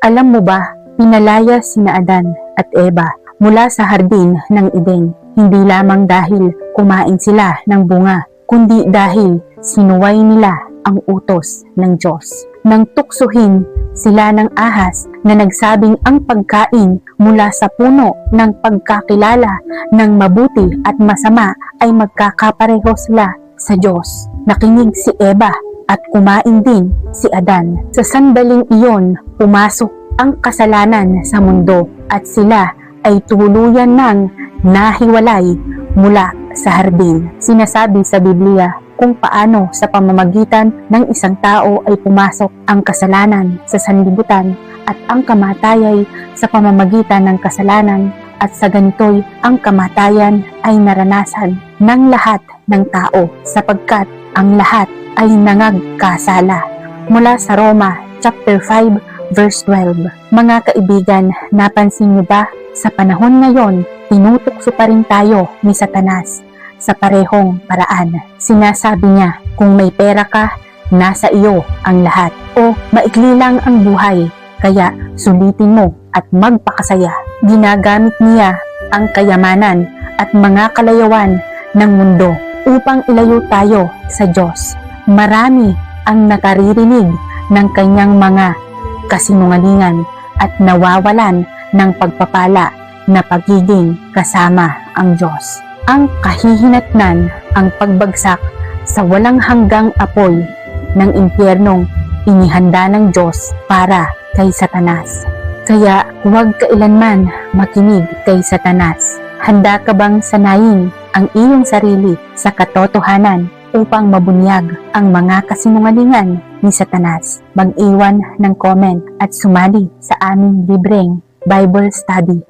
Alam mo ba, pinalaya sina Adan at Eva mula sa hardin ng Eden, hindi lamang dahil kumain sila ng bunga, kundi dahil sinuway nila ang utos ng Diyos. Nang tuksuhin sila ng ahas na nagsabing ang pagkain mula sa puno ng pagkakilala ng mabuti at masama ay magkakapareho sila sa Diyos. Nakinig si Eva at kumain din si Adan. Sa sandaling iyon, pumasok ang kasalanan sa mundo at sila ay tuluyan ng nahiwalay mula sa hardin. Sinasabi sa Biblia kung paano sa pamamagitan ng isang tao ay pumasok ang kasalanan sa sanlibutan at ang kamatayay sa pamamagitan ng kasalanan at sa ganito'y ang kamatayan ay naranasan ng lahat ng tao sapagkat ang lahat ay nangagkasala. Mula sa Roma chapter 5 verse 12. Mga kaibigan, napansin niyo ba sa panahon ngayon, tinutukso pa rin tayo ni Satanas sa parehong paraan. Sinasabi niya, kung may pera ka, nasa iyo ang lahat. O maikli lang ang buhay, kaya sulitin mo at magpakasaya. Ginagamit niya ang kayamanan at mga kalayawan ng mundo upang ilayo tayo sa Diyos. Marami ang nakaririnig ng kanyang mga kasinungalingan at nawawalan ng pagpapala na pagiging kasama ang Diyos. Ang kahihinatnan ang pagbagsak sa walang hanggang apoy ng impyernong inihanda ng Diyos para kay Satanas. Kaya huwag kailanman makinig kay Satanas. Handa ka bang sanayin ang iyong sarili sa katotohanan upang mabunyag ang mga kasinungalingan ni Satanas? Mag-iwan ng comment at sumali sa aming libreng Bible Study